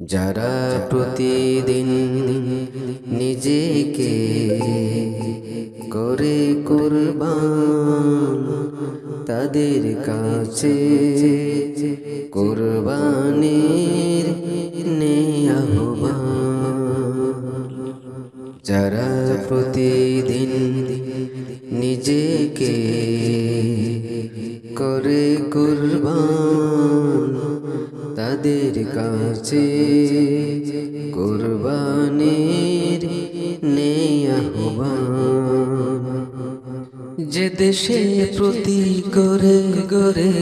যারা প্রতিদিন নিজেকে করে কুরবান তাদের কাছে কুরবানির যারা প্রতিদিন নিজেকে করে কুরবান তাদের কাছে কুরবানির নেই আহ্বান। যে দেশে প্রতি করে গরে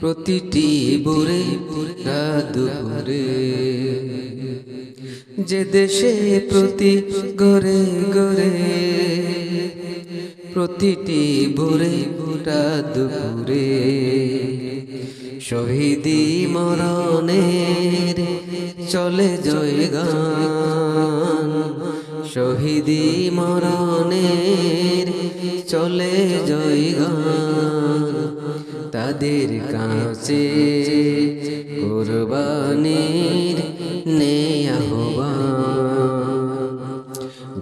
প্রতিটি বুড়ে দুপুরে যে দেশে প্রতি গরে গরে প্রতিটি বুড়া দুপুরে শহীদি মরণের চলে জয় গান। শহীদি মরণের চলে জয় গান। তাদের কাছে কোরবানির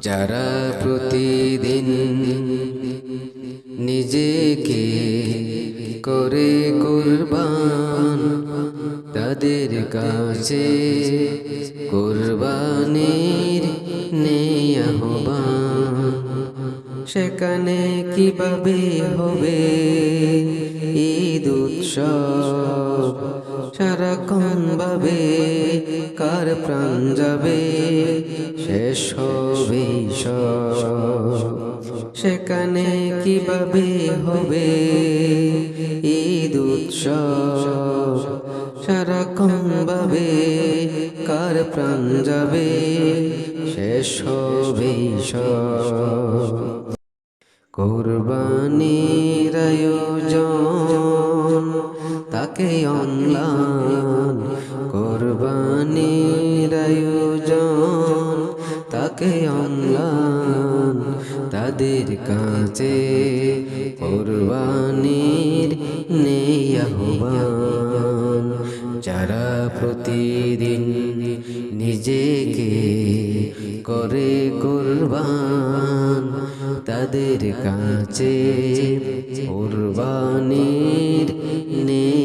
যারা প্রতিদিন নিজেকে করে কুরবান তাদের কাছে কুরবানির সেখানে কীভাবে হবে ঈদ উৎসব? সারাক্ষণ ভাবে কার প্রাণ যাবে? শেষ হবে সব সেখানে কীভাবে হবে? ঈদ উৎসব সারাক্ষণ ভাবে কার প্রাণ যাবে? শেষ হবে কোরবানির আয়োজন তাকে অনলাইন। কোরবানির আয়োজন তাকে অনলাইন। তাদের কাছে কোরবানির নেই যারা প্রতিদিন নিজেকে করে কোরবান, তাদের কাছে কোরবানির নেই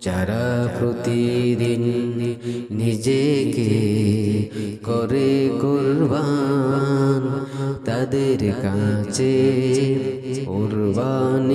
যারা প্রতিদিন নিজেকে করে কোরবান তাদের কাছে আহ্বান